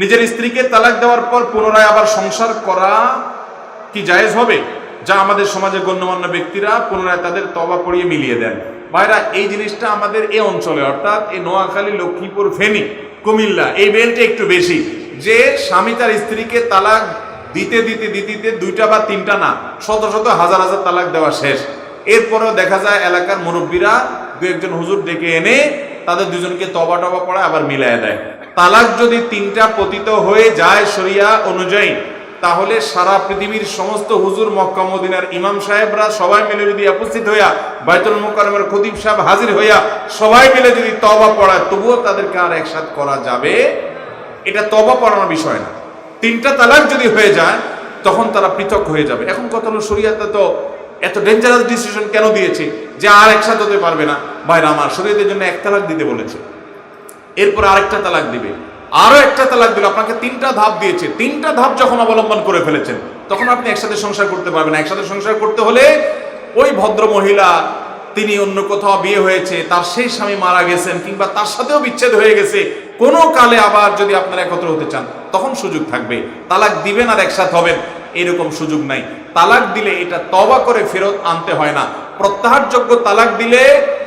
নিজের স্ত্রীকে তালাক দেওয়ার পর পুনরায় আবার সংসার করা কি জায়েজ হবে? যা আমাদের সমাজে গণ্যমান্য ব্যক্তিরা পুনরায় তাদের তবা পড়িয়ে মিলিয়ে দেন। ভাইরা, এই জিনিসটা আমাদের এই অঞ্চলে, অর্থাৎ এই নোয়াখালী, লক্ষ্মীপুর, ফেনী, কুমিল্লা, এই বেলটা একটু বেশি। যে স্বামী তার স্ত্রীকে তালাক দিতে দিতে দিতে দুইটা বা তিনটা না, শত শত হাজার হাজার তালাক দেওয়া শেষ। এরপরেও দেখা যায় এলাকার মুরব্বীরা দু একজন হুজুর ডেকে এনে তাদের দুজনকে তবা টবা পড়ায় আবার মিলায় দেয়। তালাক যদি তিনটা পতিত হয়ে যায় শরিয়া অনুযায়ী, তাহলে সারা পৃথিবীর সমস্ত হুজুর মক্কা মদিনার ইমাম সাহেবরা সবাই মিলে যদি উপস্থিত হইয়া, বাইতুল মুকাররমের খতিব সাহেব হাজির হইয়া সবাই মিলে যদি তবা পড়ায়, তবুও তাদেরকে আর একসাথ করা যাবে? এটা তবা পড়ানোর বিষয় না। তিনটা তালাক যদি হয়ে যায়, তখন তারা পৃথক হয়ে যাবে। এখন কথা হলো শরিয়াতে তো এত ডেঞ্জারাস ডিসিশন কেন দিয়েছে যে আর একসাথে হতে পারবে না? ভাইরা, আমার শরীয়তের জন্য এক তালাক দিতে বলেছে। এরপর আরেকটা তালাক দিবে। আরও একটা তালাক দিল, আপনাকে তিনটা ধাপ দিয়েছে। তিনটা ধাপ যখন অবলম্বন করে ফেলেছেন, তখন আপনি একসাথে সংসার করতে পারবেন একসাথে সংসার করতে হলে ওই ভদ্র মহিলা, তিনি অন্য কোথাও বিয়ে হয়েছে, তার সেই স্বামী মারা গেছেন, কিংবা তার সাথেও বিচ্ছেদ হয়ে গেছে, কোনো কালে আবার যদি আপনারা একত্র হতে চান, তখন সুযোগ থাকবে। তালাক দিবেন আর একসাথে হবেন, এরকম সুযোগ নাই। তালাক দিলে এটা তবা করে ফেরত আনতে হয় না। প্রত্যাহারযোগ্য তালাক দিলে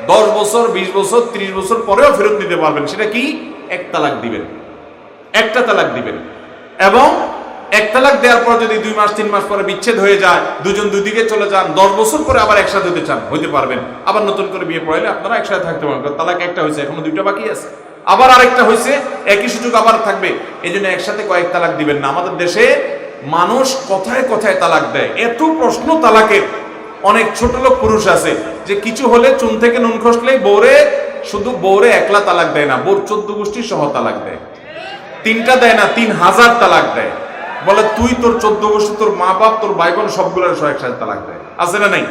দশ বছর, বিশ বছর, ত্রিশ বছর পরেও ফেরত নিতে পারবেন। সেটা কি? এক তালাক দিবেন। একটা তালাক দিবেন। এবং এক তালাক দেওয়ার পর যদি দুই মাস, তিন মাস পরে বিচ্ছেদ হয়ে যায়, দুজন দুই দিকে চলে যান, দশ বছর পরে আবার একসাথে হতে চান, হইতে পারবেন। আবার নতুন করে বিয়ে পড়াইলে আপনারা একসাথে থাকতে পারবেন তালাক একটা হয়েছে, এখনও দুইটা বাকি আছে। আবার আরেকটা হয়েছে, একই সুযোগ আবার থাকবে। এই জন্য একসাথে কয়েক তালাক দিবেন না। আমাদের দেশে মানুষ কথায় কথায় তালাক দেয়। এত প্রশ্ন তালাকের। অনেক ছোট লোক, পুরুষ আছে, যে কিছু হলে চুন থেকে নুন খসলেই বৌরে শুধু বৌরে একলা তালাক দেয় না বোর চোদ্দ গোষ্ঠী সহ তালাক দেয়। তিনটা দেয় না, তিন হাজার তালাক দেয়। বলে, তুই তোর চোদ্দ গোষ্ঠী, তোর মা বাপ, তোর ভাই বোন সবগুলোর সহ একসাথে তালাক দেয়। আছে না নাই?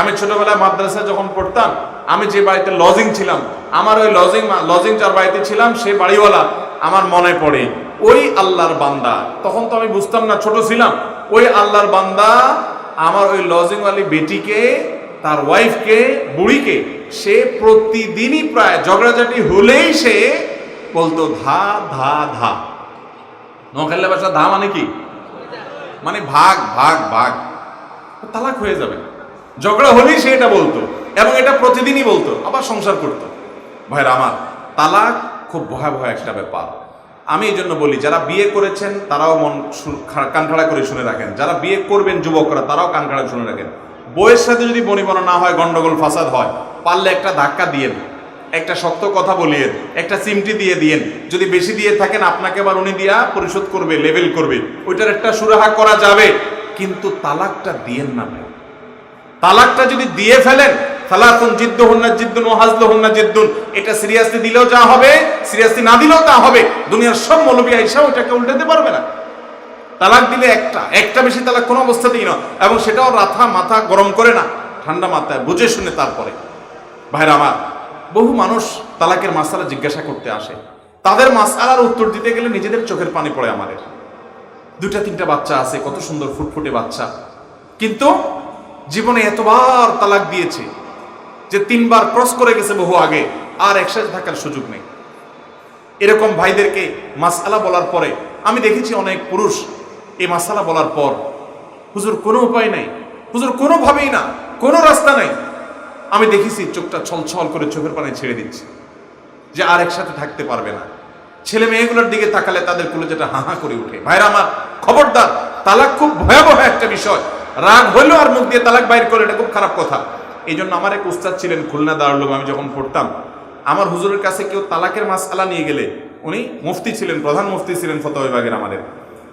আমি ছোটবেলায় মাদ্রাসায় যখন পড়তাম, আমি যে বাড়িতে লজিং ছিলাম, আমার ওই লজিং লজিং যার বাড়িতে ছিলাম, সে বাড়িওয়ালা আমার মনে পড়ে, ওই আল্লাহর বান্দা। তখন তো আমি বুঝতাম না, ছোট ছিলাম, ওই আল্লাহর বান্দা আমার ওই লজিংওয়ালি বেটিকে, তার ওয়াইফকে বুড়িকে সে প্রতিদিনই প্রায় ঝগড়াঝাটি হলেই সে বলতো, ধা ধা ধা। নোয়াখালী ভাষা ধা মানে কি? মানে ভাগ ভাগ ভাগ। তালাক হয়ে যাবে। ঝগড়া হলেই সে এটা বলতো এবং এটা প্রতিদিনই বলতো, আবার সংসার করতো। ভাইরা, আমার তালাক খুব ভয়াবহ একটা ব্যাপার। আমি এই জন্য বলি, যারা বিয়ে করেছেন, তারাও মন শু- খা- কান খাড়া করে শুনে রাখেন। যারা বিয়ে করবেন যুবকরা, তারাও কান খাড়া শুনে রাখেন। বইয়ের সাথে যদি বনিবনা না হয়, গন্ডগোল, ফাসাদ হয়, পারলে একটা ধাক্কা দিয়েন একটা শক্ত কথা বলিয়ে একটা চিমটি দিয়ে দিয়েন। যদি বেশি দিয়ে থাকেন, আপনাকে আবার উনি দিয়া পরিশোধ করবে লেভেল করবে। ওইটার একটা সুরাহা করা যাবে। কিন্তু তালাকটা দিয়েন না ভাই। তালাকটা যদি দিয়ে ফেলেন সালাতুন জিদ্দ হন্না জিদ্দুন ও হাজল হন্না জিদ্দুন। এটা সিরিয়াসলি দিলেও যা হবে, সিরিয়াসলি না দিলেও তা হবে। দুনিয়ার সব মৌলবী আইসা ওইটাকে উল্টাতে পারবে না। তালাক দিলে একটা একটা বেশি তালাক কোনো অবস্থাতেই না এবং সেটাও রাথা মাথা গরম করে না, ঠান্ডা মাথায় বুঝে শুনে তারপরে। ভাইরা আমার, বহু মানুষ তালাকের মাসালা জিজ্ঞাসা করতে আসে। তাদের মাসালার উত্তর দিতে গেলে নিজেদের চোখের পানি পড়ে আমাদের। দুটা তিনটা বাচ্চা আছে, কত সুন্দর ফুটফুটে বাচ্চা। কিন্তু জীবনে এতবার তালাক দিয়েছে যে তিনবার ক্রস করে গেছে বহু আগে, আর একসাথে থাকার সুযোগ নেই। এরকম ভাইদেরকে মাসালা বলার পরে, আমি দেখেছি অনেক পুরুষ এই মাসালা বলার পর, হুজুর, কোনো উপায় নাই। হুজুর, কোনোভাবেই না, কোনো রাস্তা নাই। আমি দেখেছি চোখটা ছলছল করে চোখের পানি ছেড়ে দিচ্ছে, যে আর একসাথে থাকতে পারবে না। ছেলে মেয়েগুলোর দিকে তাকালে তাদের কুলে যেটা হা হা করে উঠে ভাইরা আমার খবরদার, তালাক খুব ভয়াবহ একটা বিষয়। রাগ হইলেও আর মুখ দিয়ে তালাক বাইর করে এটা খুব খারাপ কথা। এই জন্য আমার এক উস্তাদ ছিলেন খুলনা দাঁড়াল আমি যখন পড়তাম আমার হুজুরের কাছে কেউ তালাকের মাসালা নিয়ে গেলে উনি মুফতি ছিলেন প্রধান মুফতি ছিলেন ফতোয়া বিভাগের আমাদের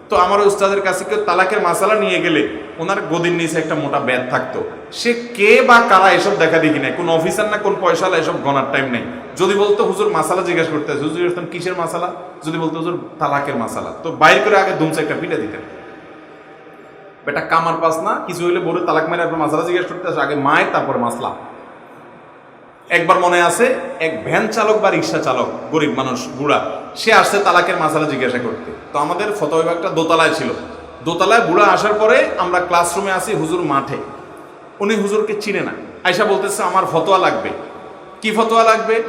তো আমার উস্তাদের কাছে কেউ তালাকের মাসালা নিয়ে গেলে ওনার গদির নিচে একটা মোটা ব্যাগ থাকতো সে কে বা কারা এসব দেখা দেখি নাই কোন অফিসার না কোন পয়সালা এসব গনার টাইম নেই যদি বলতো হুজুর মাসালা জিজ্ঞাসা করতে হুজুর কিসের মাসালা যদি বলতো হুজুর তালাকের মাসালা তো বাইর করে আগে ধুমসে একটা পিঠা দিতেন বেটা কামার পাস না, কিছু হইলে বলে তালাক মেরে আপনার মাসালা জিজ্ঞাসা করতে আসে, আগে মায়ের তারপরে মাসলা। একবার মনে আছে, এক ভ্যান চালক বা রিক্সা চালক, গরিব মানুষ, বুড়া, সে আসছে তালাকের মাসালা জিজ্ঞাসা করতে। তো আমাদের ফটো বিভাগটা দোতলায় ছিল। দোতলায় বুড়া আসার পরে আমরা ক্লাসরুমে আসি হুজুর মাঠে। উনি হুজুরকে চিনে না। আয়সা বলতেছে, আমার ফতোয়া লাগবে। কি ফতোয়া লাগবে?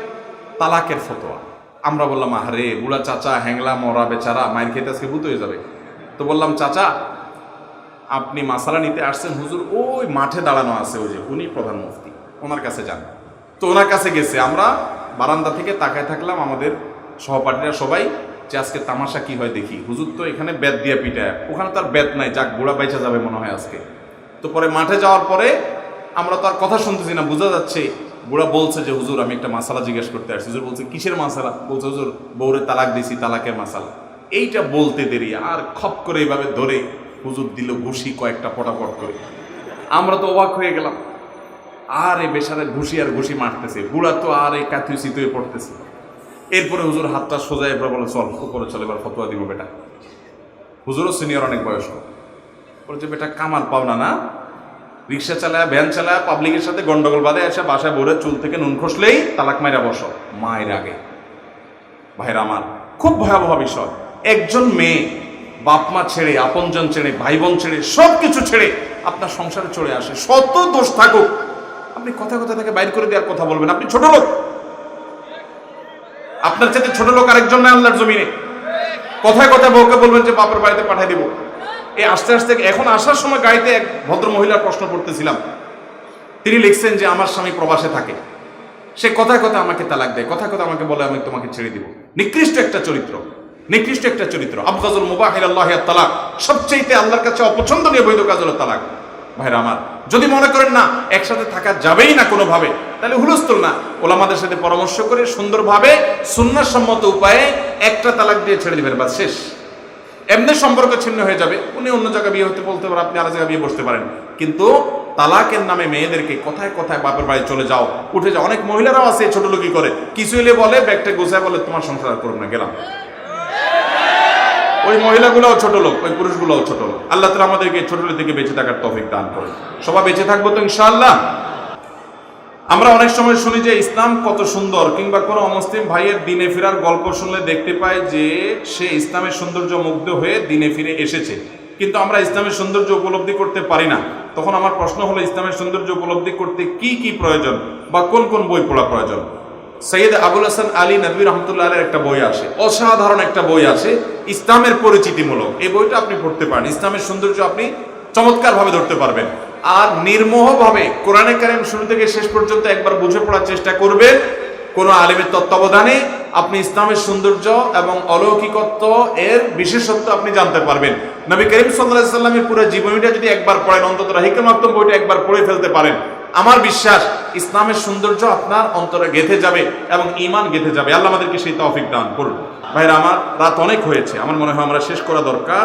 তালাকের ফতোয়া। আমরা বললাম আরে বুড়া চাচা, হ্যাংলা, মরা, বেচারা, মায়ের খেতে আজকে ভূত হয়ে যাবে। তো বললাম, চাচা আপনি মাসালা নিতে আসছেন, হুজুর ওই মাঠে দাঁড়ানো আছে ওই যে, উনি প্রধান মুফতি, ওনার কাছে যান। তো ওনার কাছে গেছে, আমরা বারান্দা থেকে তাকায় থাকলাম আমাদের সহপাঠীরা সবাই, যে আজকে তামাশা কি হয় দেখি। হুজুর তো এখানে বেত দিয়া পিটায়, ওখানে তার বেত নাই, যাক গোড়া বাইচা যাবে মনে হয় আজকে। তো পরে মাঠে যাওয়ার পরে আমরা তো আর কথা শুনতেছি না, বোঝা যাচ্ছে, বুড়া বলছে যে, হুজুর, আমি একটা মাসালা জিজ্ঞেস করতে আসছি। হুজুর বলছে, কিসের মাসালা? বলছে, হুজুর, বউরে তালাক দিছি, তালাকের মাসালা। এইটা বলতে দেরি, আর খপ করে এইভাবে ধরে হুজুর দিল ঘুষি কয়েকটা পটাপট করে। আমরা তো অবাক হয়ে গেলাম। আর এই বেসারে ঘুষি আর ঘুষি মারতেছে। বুড়া তো আর এই কাতুই সিতুয়ে পড়তেছে। এরপরে হুজুর হাতটা সোজা এবার বলে, চল, উপরে চল, এবার ফতোয়া দিব বেটা। হুজুরও সিনিয়র অনেক বয়স্ক। বলছে বেটা, কামাল পাও না রিক্সা চালায়, ভ্যান চালায়, পাবলিকের সাথে গন্ডগোল বাঁধে, এসে বাসায় ভোরের চুল থেকে নুন খসলেই তালাক মাইরা বসো। মায়ের আগে। ভাইরা আমার, খুব ভয়াবহ বিষয়। একজন মেয়ে বাপ মা ছেড়ে, আপনজন ছেড়ে ভাই বোন ছেড়ে সব কিছু ছেড়ে আপনার সংসারে চলে আসে। শত দোষ থাকুক। আপনি কথা কথা তাকে বাইর করে দেওয়ার কথা বলবেন আপনি ছোট লোক। আপনার চাইতে ছোট লোক আরেকজন নাই আল্লাহর জমিনে। কথায় কথায় বউকে বলবেন যে, বাপের বাড়িতে পাঠিয়ে দিব। এই আস্তে আস্তে এখন আসার সময় গাড়িতে এক ভদ্র মহিলার প্রশ্ন করতেছিলাম। তিনি লিখছেন যে, আমার স্বামী প্রবাসে থাকে। সে কথায় কথা আমাকে তালাক দেয়। কথায় কথা আমাকে বলে, আমি তোমাকে ছেড়ে দিব। নিকৃষ্ট একটা চরিত্র। নিকৃষ্ট একটা চরিত্র। আবগাজুল মুবাহির আল্লাহ তালাক সবচেয়ে আল্লাহর কাছে অপছন্দনীয় বৈধ কাজ হলো তালাক। ভাইরা আমার, যদি মনে করেন না, একসাথে থাকা যাবেই না কোনোভাবে, তাহলে হুলস্থুল না। ওলামাদের সাথে পরামর্শ করে সুন্দরভাবে সুন্নাসম্মত উপায়ে একটা তালাক দিয়ে ছেড়ে দিবেন, বাস শেষ। এমনি সম্পর্ক ছিন্ন হয়ে যাবে, উনি অন্য জায়গায় বিয়ে হতে বলতে পারেন আপনি আরেক জায়গায় বিয়ে বসতে পারেন। কিন্তু তালাকের নামে মেয়েদেরকে কোথায় কোথায় বাপের বাড়ি চলে যাও, উঠে যাও। অনেক মহিলারাও আছে ছোট লোকই করে। কিছু এলে বলে, ব্যাগটা গোছায় বলে, তোমার সংসার করুন না, গেলাম। ওই মহিলাগুলোও ছোট লোক, ওই পুরুষগুলোও ছোট লোক। আল্লাহ তালা আমাদেরকে ছোট থেকে বেঁচে থাকার তফিক দান করে সবাই বেঁচে থাকব তো ইনশাআল্লাহ? আমরা অনেক সময় শুনি যে ইসলাম কত সুন্দর, কিংবা কোনো অমুসলিম ভাইয়ের দিনে ফেরার গল্প শুনলে দেখতে পাই যে সে ইসলামের সৌন্দর্য মুগ্ধ হয়ে দিনে ফিরে এসেছে। কিন্তু আমরা ইসলামের সৌন্দর্য উপলব্ধি করতে পারি না। তখন আমার প্রশ্ন হলো, ইসলামের সৌন্দর্য উপলব্ধি করতে কি কি প্রয়োজন, বা কোন কোন বই পড়া প্রয়োজন? সৈয়দ আবুল হাসান আলী নবী রহমতুল্লাহ আলের একটা বই আছে, অসাধারণ একটা বই আছে, ইসলামের পরিচিতিমূলক। এই বইটা আপনি পড়তে পারেন। ইসলামের সৌন্দর্য আপনি চমৎকার ভাবে ধরতে পারবেন। আর নির্মোহভাবে কোরআনে কারিম শুরু থেকে শেষ পর্যন্ত একবার বুঝে পড়ার চেষ্টা করবেন। কোন আলিমের তত্ত্বাবধানে আপনি ইসলামের সৌন্দর্য এবং অলৌকিকত্ব এর বিশেষত্ব আপনি জানতে পারবেন। নবী করিম সাল্লাহ সাল্লামের পুরো জীবনীটা যদি একবার পড়েন, অন্তত হিকমাত্ম বইটা একবার পড়ে ফেলতে পারেন। আমার বিশ্বাস, ইসলামের সৌন্দর্য আপনার অন্তরে গেঁথে যাবে এবং ইমান গেঁথে যাবে। আল্লাহ আমাদেরকে সেই তৌফিক দান করুন। ভাইরা, আমার রাত অনেক হয়েছে। আমার মনে হয় আমরা শেষ করা দরকার।